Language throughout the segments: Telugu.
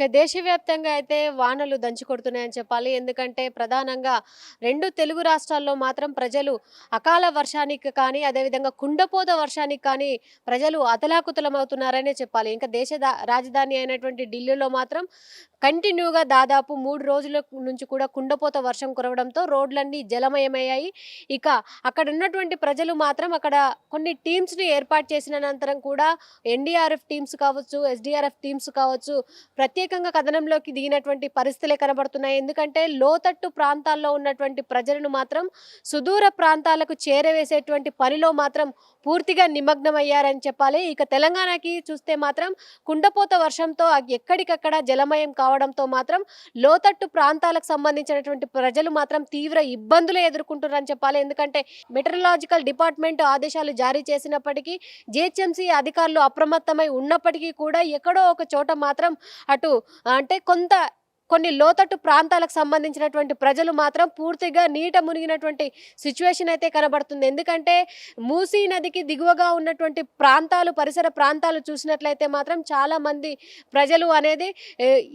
ఇక దేశవ్యాప్తంగా అయితే వానలు దంచి కొడుతున్నాయని చెప్పాలి. ఎందుకంటే ప్రధానంగా రెండు తెలుగు రాష్ట్రాల్లో మాత్రం ప్రజలు అకాల వర్షానికి కానీ అదేవిధంగా కుండపోత వర్షానికి కానీ ప్రజలు అతలాకుతలమవుతున్నారనే చెప్పాలి. ఇంకా దేశ దా- రాజధాని అయినటువంటి ఢిల్లీలో మాత్రం కంటిన్యూగా దాదాపు మూడు రోజుల నుంచి కూడా కుండపోత వర్షం కురవడంతో రోడ్లన్నీ జలమయమయ్యాయి. ఇక అక్కడ ఉన్నటువంటి ప్రజలు మాత్రం అక్కడ కొన్ని టీమ్స్ని ఏర్పాటు చేసిన అనంతరం కూడా ఎన్డీఆర్ఎఫ్ టీమ్స్ కావచ్చు ఎస్డీఆర్ఎఫ్ టీమ్స్ కావచ్చు ప్రత్యేకంగా కథనంలోకి దిగినటువంటి పరిస్థితులే కనబడుతున్నాయి. ఎందుకంటే లోతట్టు ప్రాంతాల్లో ఉన్నటువంటి ప్రజలను మాత్రం సుదూర ప్రాంతాలకు చేరవేసేటువంటి పనిలో మాత్రం పూర్తిగా నిమగ్నమయ్యారని చెప్పాలి. ఇక తెలంగాణకి చూస్తే మాత్రం కుండపోత వర్షంతో ఎక్కడికక్కడ జలమయం కావడంతో మాత్రం లోతట్టు ప్రాంతాలకు సంబంధించినటువంటి ప్రజలు మాత్రం తీవ్ర ఇబ్బందులు ఎదుర్కొంటున్నారని చెప్పాలి. ఎందుకంటే మెటరలాజికల్ డిపార్ట్మెంట్ ఆదేశాలు జారీ చేసినప్పటికీ జిహెచ్ఎంసీ అధికారులు అప్రమత్తమై ఉన్నప్పటికీ కూడా ఎక్కడో ఒక చోట మాత్రం అటు అంటే కొంత కొన్ని లోతట్టు ప్రాంతాలకు సంబంధించినటువంటి ప్రజలు మాత్రం పూర్తిగా నీట మునిగినటువంటి సిచ్యువేషన్ అయితే కనబడుతుంది. ఎందుకంటే మూసీ నదికి దిగువగా ఉన్నటువంటి ప్రాంతాలు పరిసర ప్రాంతాలు చూసినట్లయితే మాత్రం చాలామంది ప్రజలు అనేది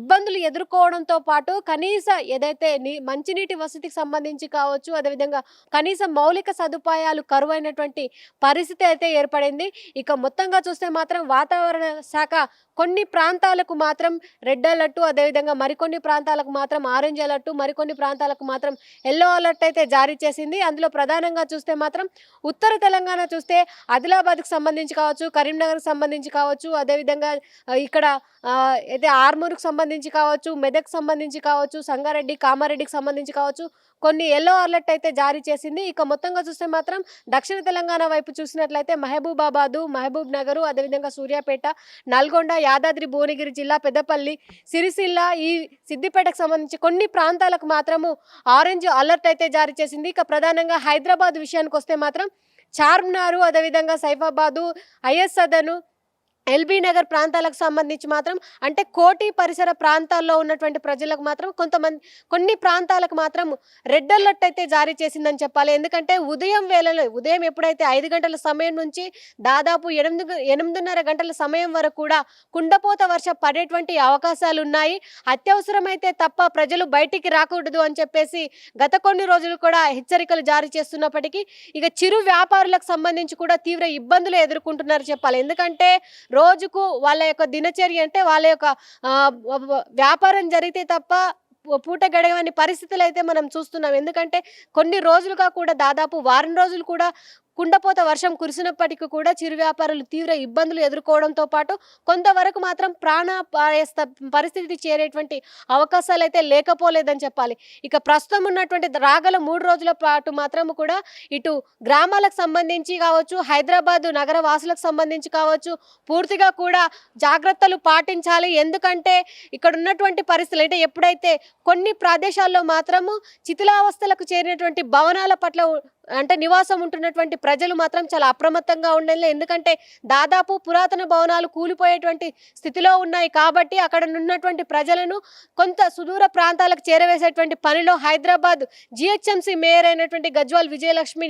ఇబ్బందులు ఎదుర్కోవడంతో పాటు కనీస ఏదైతే నీ మంచినీటి వసతికి సంబంధించి కావచ్చు అదేవిధంగా కనీస మౌలిక సదుపాయాలు కరువైనటువంటి పరిస్థితి అయితే ఏర్పడింది. ఇక మొత్తంగా చూస్తే మాత్రం వాతావరణ శాఖ కొన్ని ప్రాంతాలకు మాత్రం రెడ్ అలర్ట్ అదేవిధంగా మరికొన్ని కొన్ని ప్రాంతాలకు మాత్రం ఆరెంజ్ అలర్ట్ మరికొన్ని ప్రాంతాలకు మాత్రం ఎల్లో అలర్ట్ అయితే జారీ చేసింది. అందులో ప్రధానంగా చూస్తే మాత్రం ఉత్తర తెలంగాణ చూస్తే ఆదిలాబాద్కి సంబంధించి కావచ్చు కరీంనగర్కి సంబంధించి కావచ్చు అదేవిధంగా ఇక్కడ అయితే ఆర్మూర్కి సంబంధించి కావచ్చు మెదక్ సంబంధించి కావచ్చు సంగారెడ్డి కామారెడ్డికి సంబంధించి కావచ్చు కొన్ని ఎల్లో అలర్ట్ అయితే జారీ చేసింది. ఇక మొత్తంగా చూస్తే మాత్రం దక్షిణ తెలంగాణ వైపు చూసినట్లయితే మహబూబాబాదు మహబూబ్ నగరు అదేవిధంగా సూర్యాపేట నల్గొండ యాదాద్రి భువనగిరి జిల్లా పెద్దపల్లి సిరిసిల్ల ఈ సిద్దిపేటకు సంబంధించి కొన్ని ప్రాంతాలకు మాత్రము ఆరెంజ్ అలర్ట్ అయితే జారీ చేసింది. ఇక ప్రధానంగా హైదరాబాద్ విషయానికి వస్తే మాత్రం చార్మినారు అదేవిధంగా సైఫాబాదు ఐఎస్ సదను ఎల్బీ నగర్ ప్రాంతాలకు సంబంధించి మాత్రం అంటే కోటి పరిసర ప్రాంతాల్లో ఉన్నటువంటి ప్రజలకు మాత్రం కొంతమంది కొన్ని ప్రాంతాలకు మాత్రం రెడ్ అలర్ట్ అయితే జారీ చేసిందని చెప్పాలి. ఎందుకంటే ఉదయం వేళలో ఉదయం ఎప్పుడైతే ఐదు గంటల సమయం నుంచి దాదాపు ఎనిమిది ఎనిమిదిన్నర గంటల సమయం వరకు కూడా కుండపోత వర్షం పడేటువంటి అవకాశాలు ఉన్నాయి. అత్యవసరమైతే తప్ప ప్రజలు బయటికి రాకూడదు అని చెప్పేసి గత కొన్ని రోజులు కూడా హెచ్చరికలు జారీ చేస్తున్నప్పటికీ ఇక చిరు వ్యాపారులకు సంబంధించి కూడా తీవ్ర ఇబ్బందులు ఎదుర్కొంటున్నారు చెప్పాలి. ఎందుకంటే రోజుకు వాళ్ళ యొక్క దినచర్య అంటే వాళ్ళ యొక్క ఆ, వ్యాపారం జరిగితే తప్ప పూట గడవని పరిస్థితులు అయితే మనం చూస్తున్నాం. ఎందుకంటే కొన్ని రోజులుగా కూడా దాదాపు వారం రోజులు కూడా కుండపోత వర్షం కురిసినప్పటికీ కూడా చిరు వ్యాపారులు తీవ్ర ఇబ్బందులు ఎదుర్కోవడంతో పాటు కొంతవరకు మాత్రం ప్రాణాపాయ పరిస్థితి చేరేటువంటి అవకాశాలు అయితే లేకపోలేదని చెప్పాలి. ఇక ప్రస్తుతం ఉన్నటువంటి రాగల మూడు రోజుల పాటు మాత్రం కూడా ఇటు గ్రామాలకు సంబంధించి కావచ్చు హైదరాబాదు నగర వాసులకు సంబంధించి కావచ్చు పూర్తిగా కూడా జాగ్రత్తలు పాటించాలి. ఎందుకంటే ఇక్కడ ఉన్నటువంటి పరిస్థితులు అంటే ఎప్పుడైతే కొన్ని ప్రదేశాల్లో మాత్రము శిథిలావస్థలకు చేరినటువంటి భవనాల పట్ల అంటే నివాసం ఉంటున్నటువంటి ప్రజలు మాత్రం చాలా అప్రమత్తంగా ఉండాలి ఎందుకంటే దాదాపు పురాతన భవనాలు కూలిపోయేటువంటి స్థితిలో ఉన్నాయి కాబట్టి అక్కడ ఉన్నటువంటి ప్రజలను కొంత సుదూర ప్రాంతాలకు చేరవేసేటువంటి పనిలో హైదరాబాద్ జిహెచ్ఎంసీ మేయర్ అయినటువంటి గజ్వాల్ విజయలక్ష్మి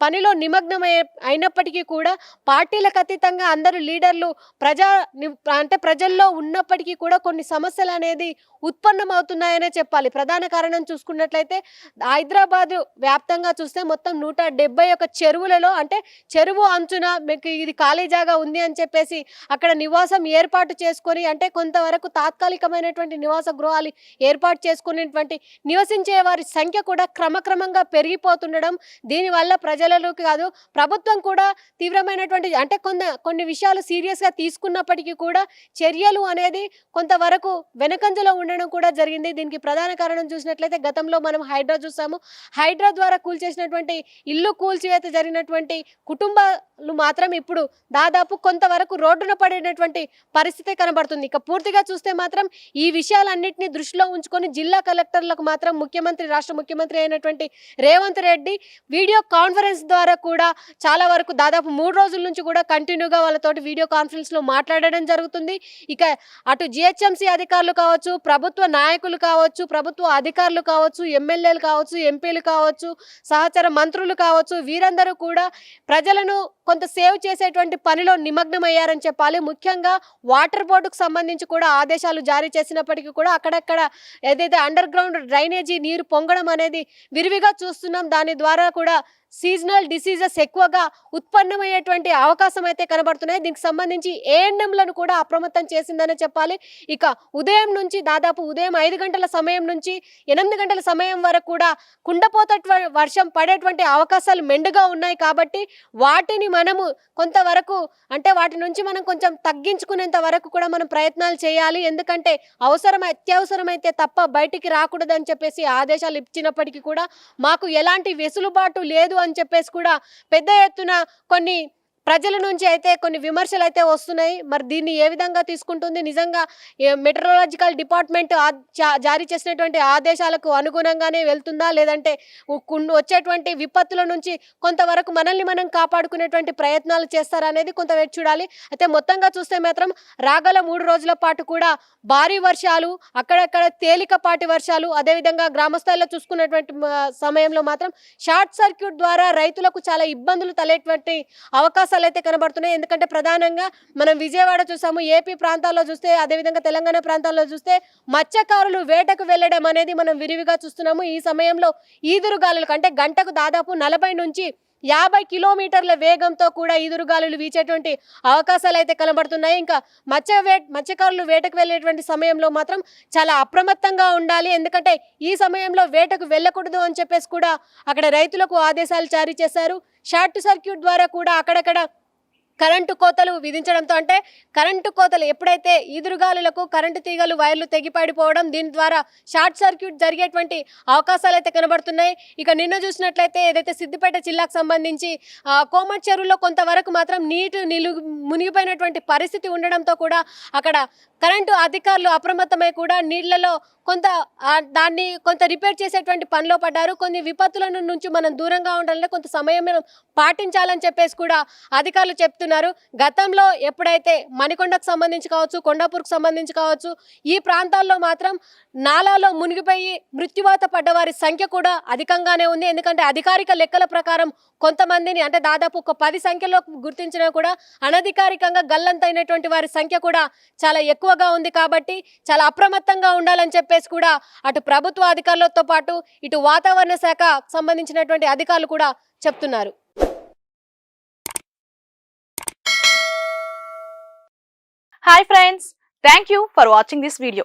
పనిలో నిమగ్నమై అయినప్పటికీ కూడా పార్టీలకు అతీతంగా అందరూ లీడర్లు ప్రజా అంటే ప్రజల్లో ఉన్నప్పటికీ కూడా కొన్ని సమస్యలు అనేది ఉత్పన్నమవుతున్నాయనే చెప్పాలి. ప్రధాన కారణం చూసుకున్నట్లయితే హైదరాబాద్ వ్యాప్తంగా చూస్తే మొత్తం నూట డెబ్బై ఒక చెరువులలో అంటే చెరువు అంచున మీకు ఇది ఖాళీ జాగా ఉంది అని చెప్పేసి అక్కడ నివాసం ఏర్పాటు చేసుకొని అంటే కొంతవరకు తాత్కాలికమైనటువంటి నివాస గృహాలు ఏర్పాటు చేసుకునేటువంటి నివసించే వారి సంఖ్య కూడా క్రమక్రమంగా పెరిగిపోతుండడం దీనివల్ల ప్రజలకు కాదు ప్రభుత్వం కూడా తీవ్రమైనటువంటి అంటే కొంత కొన్ని విషయాలు సీరియస్గా తీసుకున్నప్పటికీ కూడా చర్యలు అనేది కొంతవరకు వెనకంజలో ఉండడం కూడా జరిగింది. దీనికి ప్రధాన కారణం చూసినట్లయితే గతంలో మనం హైడ్రా చూసాము. హైడ్రా ద్వారా కూల్చేసిన జరిగినటువంటి ఇల్లు కూల్చివేత జరిగినటువంటి కుటుంబాలు మాత్రం ఇప్పుడు దాదాపు కొంతవరకు రోడ్డున పడినటువంటి పరిస్థితి కనబడుతుంది. ఇక పూర్తిగా చూస్తే మాత్రం ఈ విషయాలన్నింటినీ దృష్టిలో ఉంచుకొని జిల్లా కలెక్టర్లకు మాత్రం ముఖ్యమంత్రి రాష్ట్ర ముఖ్యమంత్రి అయినటువంటి రేవంత్ రెడ్డి వీడియో కాన్ఫరెన్స్ ద్వారా కూడా చాలా వరకు దాదాపు మూడు రోజుల నుంచి కూడా కంటిన్యూగా వాళ్ళతోటి వీడియో కాన్ఫరెన్స్లో మాట్లాడడం జరుగుతుంది. ఇక అటు జిహెచ్ఎంసీ అధికారులు కావచ్చు ప్రభుత్వ నాయకులు కావచ్చు ప్రభుత్వ అధికారులు కావచ్చు ఎమ్మెల్యేలు కావచ్చు ఎంపీలు కావచ్చు సహచ ఇతర మంత్రులు కావచ్చు వీరందరూ కూడా ప్రజలను కొంత సేవ్ చేసేటువంటి పనిలో నిమగ్నమయ్యారని చెప్పాలి. ముఖ్యంగా వాటర్ బోర్డుకు సంబంధించి కూడా ఆదేశాలు జారీ చేసినప్పటికీ కూడా అక్కడక్కడ ఏదైతే అండర్ గ్రౌండ్ డ్రైనేజీ నీరు పొంగడం అనేది విరివిగా చూస్తున్నాం. దాని ద్వారా కూడా సీజనల్ డిసీజెస్ ఎక్కువగా ఉత్పన్నమయ్యేటువంటి అవకాశం అయితే కనబడుతున్నాయి. దీనికి సంబంధించి ఏఎన్ఎంలను కూడా అప్రమత్తం చేసిందనే చెప్పాలి. ఇక ఉదయం నుంచి దాదాపు ఉదయం ఐదు గంటల సమయం నుంచి ఎనిమిది గంటల సమయం వరకు కూడా కుండపోత వర్షం పడేటువంటి అవకాశాలు మెండుగా ఉన్నాయి. కాబట్టి వాటిని మనము కొంతవరకు అంటే వాటి నుంచి మనం కొంచెం తగ్గించుకునేంత వరకు కూడా మనం ప్రయత్నాలు చేయాలి. ఎందుకంటే అవసరం అత్యవసరమైతే తప్ప బయటికి రాకూడదని చెప్పేసి ఆదేశాలు ఇచ్చినప్పటికీ కూడా మాకు ఎలాంటి వెసులుబాటు లేదు అని చెప్పేసి కూడా పెద్ద ఎత్తున కొన్ని ప్రజల నుంచి అయితే కొన్ని విమర్శలు అయితే వస్తున్నాయి. మరి దీన్ని ఏ విధంగా తీసుకుంటుంది? నిజంగా మెట్రలాజికల్ డిపార్ట్మెంట్ జారీ చేసినటువంటి ఆదేశాలకు అనుగుణంగానే వెళ్తుందా? లేదంటే వచ్చేటువంటి విపత్తుల నుంచి కొంతవరకు మనల్ని మనం కాపాడుకునేటువంటి ప్రయత్నాలు చేస్తారా అనేది కొంత వేచి చూడాలి. అయితే మొత్తంగా చూస్తే మాత్రం రాగల మూడు రోజుల పాటు కూడా భారీ వర్షాలు అక్కడక్కడ తేలికపాటి వర్షాలు అదేవిధంగా గ్రామస్థాయిలో చూసుకున్నటువంటి సమయంలో మాత్రం షార్ట్ సర్క్యూట్ ద్వారా రైతులకు చాలా ఇబ్బందులు తలేటువంటి అవకాశాలు అయితే కనబడుతున్నాయి. ఎందుకంటే ప్రధానంగా మనం విజయవాడ చూసాము ఏపీ ప్రాంతాల్లో చూస్తే అదేవిధంగా తెలంగాణ ప్రాంతాల్లో చూస్తే మత్స్యకారులు వేటకు వెళ్ళడం అనేది మనం విరివిగా చూస్తున్నాము. ఈ సమయంలో ఈదురుగాలులకు అంటే గంటకు దాదాపు నలభై నుంచి యాభై కిలోమీటర్ల వేగంతో కూడా ఈదురుగాలులు వీచేటువంటి అవకాశాలు అయితే కనబడుతున్నాయి. ఇంకా మత్స్య వే మత్స్యకారులు వేటకు వెళ్ళేటువంటి సమయంలో మాత్రం చాలా అప్రమత్తంగా ఉండాలి. ఎందుకంటే ఈ సమయంలో వేటకు వెళ్ళకూడదు అని చెప్పేసి కూడా అక్కడ రైతులకు ఆదేశాలు జారీ చేశారు. షార్ట్ సర్క్యూట్ ద్వారా కూడా అక్కడక్కడ కరెంటు కోతలు విధించడంతో అంటే కరెంటు కోతలు ఎప్పుడైతే ఈదురుగాలులకు కరెంటు తీగలు వైర్లు తెగిపడిపోవడం దీని ద్వారా షార్ట్ సర్క్యూట్ జరిగేటువంటి అవకాశాలు అయితే కనబడుతున్నాయి. ఇక నిన్న చూసినట్లయితే ఏదైతే సిద్దిపేట జిల్లాకు సంబంధించి కోమట్ చెరువులో కొంతవరకు మాత్రం నీటి నిలు మునిగిపోయినటువంటి పరిస్థితి ఉండడంతో కూడా అక్కడ కరెంటు అధికారులు అప్రమత్తమై కూడా నీళ్ళలో కొంత దాన్ని కొంత రిపేర్ చేసేటువంటి పనిలో పడ్డారు. కొన్ని విపత్తుల నుంచి మనం దూరంగా ఉండాలంటే కొంత సమయం మనం పాటించాలని చెప్పేసి కూడా అధికారులు చెప్తున్నారు. గతంలో ఎప్పుడైతే మణికొండకు సంబంధించి కావచ్చు కొండాపూర్కు సంబంధించి కావచ్చు ఈ ప్రాంతాల్లో మాత్రం నాలాలో మునిగిపోయి మృత్యువాత పడ్డ వారి సంఖ్య కూడా అధికంగానే ఉంది. ఎందుకంటే అధికారిక లెక్కల ప్రకారం కొంతమందిని అంటే దాదాపు ఒక పది సంఖ్యలో గుర్తించినా కూడా అనధికారికంగా గల్లంతైనటువంటి వారి సంఖ్య కూడా చాలా ఎక్కువ ఎక్కువగా ఉంది కాబట్టి చాలా అప్రమత్తంగా ఉండాలని చెప్పేసి కూడా అటు ప్రభుత్వ అధికారులతో పాటు ఇటు వాతావరణ శాఖ సంబంధించినటువంటి అధికారులు కూడా చెప్తున్నారు. Hi friends thank you for watching this video